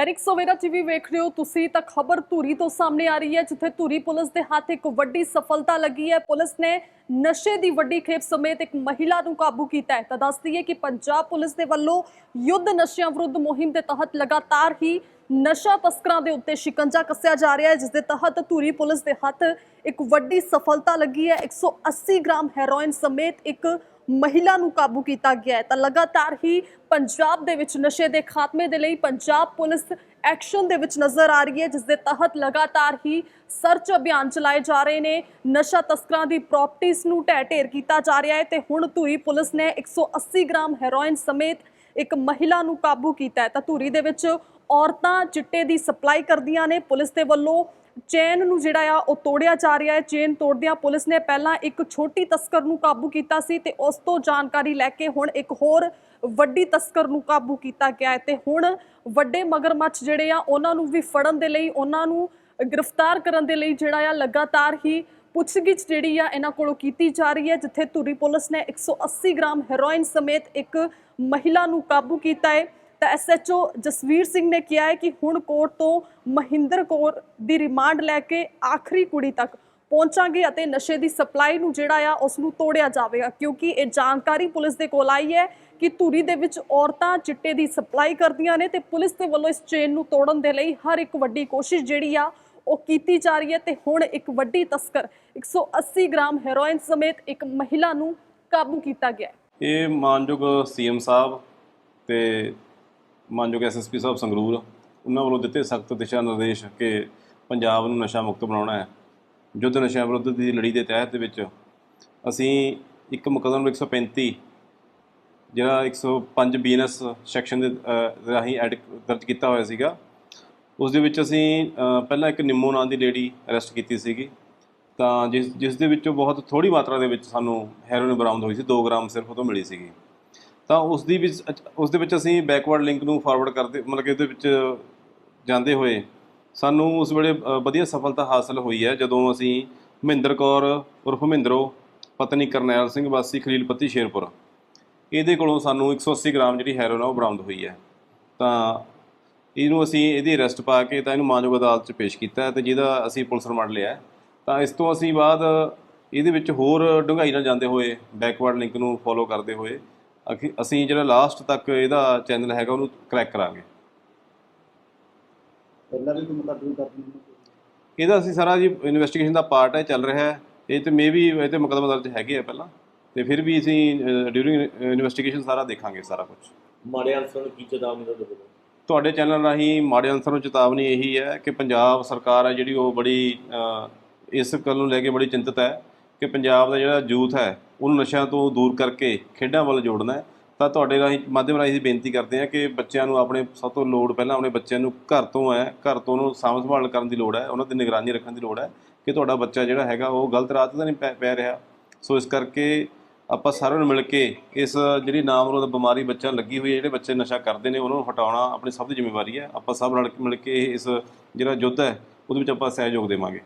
Dainik Savera TV ਵੇਖ ਰਹੇ ਹੋ, ਤੁਸੀਂ ਤਾਂ ਖਬਰ ਧੂਰੀ ਤੋਂ ਸਾਹਮਣੇ ਆ ਰਹੀ ਹੈ, ਜਿੱਥੇ ਧੂਰੀ ਪੁਲਿਸ ਦੇ ਹੱਥ ਇੱਕ ਵੱਡੀ ਸਫਲਤਾ ਲੱਗੀ ਹੈ। ਪੁਲਿਸ ਨੇ ਨਸ਼ੇ ਦੀ ਵੱਡੀ ਖੇਪ ਸਮੇਤ ਇੱਕ ਮਹਿਲਾ ਨੂੰ ਕਾਬੂ ਕੀਤਾ ਹੈ। ਤਾਂ ਦੱਸ ਦਈਏ ਕਿ ਪੰਜਾਬ ਪੁਲਿਸ ਦੇ ਵੱਲੋਂ ਯੁੱਧ ਨਸ਼ਿਆਂ ਵਿਰੁੱਧ ਮੁਹਿੰਮ ਦੇ ਤਹਿਤ ਲਗਾਤਾਰ ਹੀ ਨਸ਼ਾ ਤਸਕਰਾਂ ਦੇ ਉੱਤੇ ਸ਼ਿਕੰਜਾ ਕੱਸਿਆ ਜਾ ਰਿਹਾ ਹੈ, ਜਿਸ ਦੇ ਤਹਿਤ ਧੂਰੀ ਪੁਲਿਸ ਦੇ ਹੱਥ ਇੱਕ ਵੱਡੀ ਸਫਲਤਾ ਲੱਗੀ ਹੈ। 180 ਗ੍ਰਾਮ ਹੈਰੋਇਨ ਸਮੇਤ ਇੱਕ ਮਹਿਲਾ ਨੂੰ ਕਾਬੂ ਕੀਤਾ ਗਿਆ ਹੈ। ਤਾਂ ਲਗਾਤਾਰ ਹੀ ਪੰਜਾਬ ਦੇ ਵਿੱਚ ਨਸ਼ੇ ਦੇ ਖਾਤਮੇ ਦੇ ਲਈ ਪੰਜਾਬ ਪੁਲਿਸ ਐਕਸ਼ਨ ਦੇ ਵਿੱਚ ਨਜ਼ਰ ਆ ਰਹੀ ਹੈ। ਜਿਸ ਦੇ ਤਹਿਤ ਲਗਾਤਾਰ ਹੀ ਸਰਚ ਅਭਿਆਨ ਚਲਾਏ ਜਾ ਰਹੇ ਨੇ। ਨਸ਼ਾ ਤਸਕਰਾਂ ਦੀ ਪ੍ਰਾਪਰਟੀਆਂ ਨੂੰ ਢਹਿ ਢੇਰ ਕੀਤਾ ਜਾ ਰਿਹਾ ਹੈ ਤੇ ਹੁਣ ਧੂਰੀ ਪੁਲਿਸ ਨੇ 180 ਗ੍ਰਾਮ ਹੈਰੋਇਨ ਸਮੇਤ ਇੱਕ ਮਹਿਲਾ ਨੂੰ ਕਾਬੂ ਕੀਤਾ ਹੈ। ਤਾਂ ਧੂਰੀ ਦੇ ਵਿੱਚ ਔਰਤਾਂ ਚਿੱਟੇ ਦੀ ਸਪਲਾਈ ਕਰਦੀਆਂ ਨੇ। ਪੁਲਿਸ ਦੇ ਵੱਲੋਂ ਚੇਨ ਨੂੰ ਜਿਹੜਾ ਆ ਉਹ ਤੋੜਿਆ ਜਾ ਰਿਹਾ ਹੈ। ਚੇਨ ਤੋੜਦਿਆਂ ਪੁਲਿਸ ਨੇ ਪਹਿਲਾਂ ਇੱਕ ਛੋਟੀ ਤਸਕਰ ਨੂੰ ਕਾਬੂ ਕੀਤਾ ਸੀ ਤੇ ਉਸ ਤੋਂ ਜਾਣਕਾਰੀ ਲੈ ਕੇ ਹੁਣ ਇੱਕ ਹੋਰ ਵੱਡੀ ਤਸਕਰ ਨੂੰ ਕਾਬੂ ਕੀਤਾ ਗਿਆ ਹੈ। ਤੇ ਹੁਣ ਵੱਡੇ ਮਗਰਮੱਛ ਜਿਹੜੇ ਆ, ਉਹਨਾਂ ਨੂੰ ਵੀ ਫੜਨ ਦੇ ਲਈ, ਉਹਨਾਂ ਨੂੰ ਗ੍ਰਿਫਤਾਰ ਕਰਨ ਦੇ ਲਈ ਜਿਹੜਾ ਆ ਲਗਾਤਾਰ ਹੀ ਪੁੱਛਗਿੱਛ ਜਿਹੜੀ ਆ ਇਹਨਾਂ ਕੋਲੋਂ ਕੀਤੀ ਜਾ ਰਹੀ ਹੈ, ਜਿੱਥੇ ਧੂਰੀ ਪੁਲਿਸ ਨੇ 180 ਗ੍ਰਾਮ ਹੈਰੋਇਨ ਸਮੇਤ ਇੱਕ ਮਹਿਲਾ ਨੂੰ ਕਾਬੂ ਕੀਤਾ ਹੈ। ਤਾਂ ਐਸਐਚਓ ਜਸਵੀਰ ਸਿੰਘ ਨੇ ਕਿਹਾ ਹੈ ਕਿ ਹੁਣ ਕੋਰਟ ਤੋਂ ਮਹਿੰਦਰ ਕੌਰ ਦੀ ਰਿਮਾਂਡ ਲੈ ਕੇ ਆਖਰੀ ਕੁੜੀ ਤੱਕ ਪਹੁੰਚਾਂਗੇ ਅਤੇ ਨਸ਼ੇ ਦੀ ਸਪਲਾਈ ਨੂੰ ਜਿਹੜਾ ਆ ਉਸ ਨੂੰ ਤੋੜਿਆ ਜਾਵੇਗਾ, ਕਿਉਂਕਿ ਇਹ ਜਾਣਕਾਰੀ ਪੁਲਿਸ ਦੇ ਕੋਲ ਆਈ ਹੈ ਕਿ ਧੂਰੀ ਦੇ ਵਿੱਚ ਔਰਤਾਂ ਚਿੱਟੇ ਦੀ ਸਪਲਾਈ ਕਰਦੀਆਂ ਨੇ ਤੇ ਪੁਲਿਸ ਦੇ ਵੱਲੋਂ ਇਸ ਚੇਨ ਨੂੰ ਤੋੜਨ ਦੇ ਲਈ ਹਰ ਇੱਕ ਵੱਡੀ ਕੋਸ਼ਿਸ਼ ਜਿਹੜੀ ਆ ਉਹ ਕੀਤੀ ਜਾ ਰਹੀ ਹੈ ਤੇ ਹੁਣ ਇੱਕ ਵੱਡੀ ਤਸਕਰ 180 ਗ੍ਰਾਮ ਹੈਰੋਇਨ ਸਮੇਤ ਇੱਕ ਮਹਿਲਾ ਨੂੰ ਕਾਬੂ ਕੀਤਾ ਗਿਆ ਇਹ ਮਾਨਯੋਗ ਸੀਐਮ ਸਾਹਿਬ ਤੇ ਮਾਨਯੋਗ ਐਸਐਸਪੀ ਸਾਹਿਬ ਸੰਗਰੂਰ ਉਹਨਾਂ ਵੱਲੋਂ ਦਿੱਤੇ ਸਖਤ ਦਿਸ਼ਾ ਨਿਰਦੇਸ਼ ਕਿ ਪੰਜਾਬ ਨੂੰ ਨਸ਼ਾ ਮੁਕਤ ਬਣਾਉਣਾ ਹੈ। ਯੁੱਧ ਨਸ਼ਾ ਵਿਰੁੱਧ ਦੀ ਲੜੀ ਦੇ ਤਹਿਤ ਵਿੱਚ ਅਸੀਂ ਇੱਕ ਮੁਕੱਦਮਾ 135 ਜਿਹੜਾ 105 ਬੀਐਨਐਸ ਸੈਕਸ਼ਨ ਦੇ ਰਾਹੀਂ ਐਡ ਦਰਜ ਕੀਤਾ ਹੋਇਆ ਸੀਗਾ, ਉਸ ਦੇ ਵਿੱਚ ਅਸੀਂ ਪਹਿਲਾਂ ਇੱਕ ਨਿੰਮੋ ਨਾਂ ਦੀ ਲੇਡੀ ਅਰੈਸਟ ਕੀਤੀ ਸੀਗੀ। ਤਾਂ ਜਿਸ ਜਿਸ ਦੇ ਵਿੱਚੋਂ ਬਹੁਤ ਥੋੜੀ ਮਾਤਰਾ ਦੇ ਵਿੱਚ ਸਾਨੂੰ ਹੈਰੋਇਨ ਬਰਾਮਦ ਹੋਈ ਸੀ 2 ਗ੍ਰਾਮ ਸਿਰਫ ਉਹ ਤੋਂ ਮਿਲੀ ਸੀਗੀ। ਤਾਂ ਉਸ ਦੀ ਵਿੱਚ ਉਸ ਦੇ ਵਿੱਚ ਅਸੀਂ ਬੈਕਵਰਡ ਲਿੰਕ ਨੂੰ ਫਾਰਵਰਡ ਕਰਦੇ, ਮਤਲਬ ਕਿ ਉਹਦੇ ਵਿੱਚ ਜਾਂਦੇ ਹੋਏ ਸਾਨੂੰ ਉਸ ਵੇਲੇ ਵਧੀਆ ਸਫਲਤਾ ਹਾਸਲ ਹੋਈ ਹੈ, ਜਦੋਂ ਅਸੀਂ ਮਹਿੰਦਰ ਕੌਰ ਉਰਫ ਮਹਿੰਦਰੋ, ਪਤਨੀ ਕਰਨੈਲ ਸਿੰਘ ਵਾਸੀ ਖਲੀਲਪੱਤੀ ਸ਼ੇਰਪੁਰ, ਇਹਦੇ ਕੋਲੋਂ ਸਾਨੂੰ 180 ਗ੍ਰਾਮ ਜਿਹੜੀ ਹੈਰੋਇਨ ਉਹ ਬਰਾਮਦ ਹੋਈ ਹੈ। ਤਾਂ ਇਹਨੂੰ ਅਸੀਂ ਇਹਦੀ ਅਰੈਸਟ ਪਾ ਕੇ ਤਾਂ ਇਹਨੂੰ ਮਾਨਯੋਗ ਅਦਾਲਤ 'ਚ ਪੇਸ਼ ਕੀਤਾ ਹੈ ਤੇ ਜਿਹਦਾ ਅਸੀਂ ਪੁਲਿਸ ਰਿਮਾਂਡ ਲਿਆ ਤਾਂ ਇਸ ਤੋਂ ਅਸੀਂ ਬਾਅਦ ਇਹਦੇ ਵਿੱਚ ਹੋਰ ਡੂੰਘਾਈ ਨਾਲ ਜਾਂਦੇ ਹੋਏ ਬੈਕਵਰਡ ਲਿੰਕ ਨੂੰ ਫੋਲੋ ਕਰਦੇ ਹੋਏ ਅਸੀਂ ਜਿਹੜਾ ਲਾਸਟ ਤੱਕ ਇਹਦਾ ਚੈਨਲ ਹੈਗਾ ਉਹਨੂੰ ਕਰੈਕ ਕਰਾਂਗੇ। ਪਹਿਲਾਂ ਵੀ ਕੋਈ ਮੁਕੱਦਮੇ ਦਰਜ। ਇਹਦਾ ਅਸੀਂ ਸਾਰਾ ਜੀ ਇਨਵੈਸਟੀਗੇਸ਼ਨ ਦਾ ਪਾਰਟ ਹੈ ਚੱਲ ਰਿਹਾ ਹੈ। ਇਹ ਤੇ ਮੇ ਵੀ ਇਹ ਤੇ ਮੁਕੱਦਮਾ ਦਰਜ ਹੈਗੇ ਆ ਪਹਿਲਾਂ। ਤੇ ਫਿਰ ਵੀ ਅਸੀਂ ਡਿਊਰਿੰਗ ਇਨਵੈਸਟੀਗੇਸ਼ਨ ਸਾਰਾ ਦੇਖਾਂਗੇ ਸਾਰਾ ਕੁਝ ਮਾੜੇ ਅਨਸਰ ਨੂੰ ਕੀ ਚੇਤਾਵਨੀ ਦਾ ਦੇਵੋਗੇ ਤੁਹਾਡੇ ਚੈਨਲ ਰਾਹੀਂ ਮਾੜੇ ਅਨਸਰ ਨੂੰ ਚੇਤਾਵਨੀ ਇਹੀ ਹੈ ਕਿ ਪੰਜਾਬ ਸਰਕਾਰ ਹੈ ਜਿਹੜੀ ਉਹ ਬੜੀ ਇਸ ਗੱਲ ਨੂੰ ਲੈ ਕੇ ਬੜੀ ਚਿੰਤਤ ਹੈ ਕਿ ਪੰਜਾਬ ਦਾ ਜਿਹੜਾ ਯੂਥ ਹੈ ਉਹਨੂੰ ਨਸ਼ਿਆਂ ਤੋਂ ਦੂਰ ਕਰਕੇ ਖੇਡਾਂ ਵੱਲ ਜੋੜਨਾ ਹੈ। ਤਾਂ ਤੁਹਾਡੇ ਰਾਹੀਂ, ਮਾਧਿਅਮ ਰਾਹੀਂ ਅਸੀਂ ਬੇਨਤੀ ਕਰਦੇ ਹਾਂ ਕਿ ਬੱਚਿਆਂ ਨੂੰ ਆਪਣੇ ਸਭ ਤੋਂ ਲੋੜ ਪਹਿਲਾਂ ਆਪਣੇ ਬੱਚਿਆਂ ਨੂੰ ਘਰ ਤੋਂ ਹੈ ਘਰ ਤੋਂ ਉਹਨੂੰ ਸਾਂਭ ਸੰਭਾਲ ਕਰਨ ਦੀ ਲੋੜ ਹੈ, ਉਹਨਾਂ ਦੀ ਨਿਗਰਾਨੀ ਰੱਖਣ ਦੀ ਲੋੜ ਹੈ ਕਿ ਤੁਹਾਡਾ ਬੱਚਾ ਜਿਹੜਾ ਹੈਗਾ ਉਹ ਗਲਤ ਰਾਹ ਤੇ ਤਾਂ ਨਹੀਂ ਪੈ- ਪੈ ਰਿਹਾ। ਸੋ ਇਸ ਕਰਕੇ ਆਪਾਂ ਸਾਰਿਆਂ ਨੂੰ ਮਿਲ ਕੇ ਇਸ ਜਿਹੜੀ ਨਾਮਰੋਧ ਬਿਮਾਰੀ ਬੱਚਿਆਂ ਨੂੰ ਲੱਗੀ ਹੋਈ ਹੈ, ਜਿਹੜੇ ਬੱਚੇ ਨਸ਼ਾ ਕਰਦੇ ਨੇ, ਉਹਨਾਂ ਨੂੰ ਹਟਾਉਣਾ ਆਪਣੀ ਸਭ ਦੀ ਜ਼ਿੰਮੇਵਾਰੀ ਹੈ। ਆਪਾਂ ਸਭ ਰਲ ਕੇ ਮਿਲ ਕੇ ਇਸ ਜਿਹੜਾ ਯੁੱਧ ਹੈ, ਉਹਦੇ ਵਿੱਚ ਆਪਾਂ ਸਹਿਯੋਗ ਦੇਵਾਂਗੇ।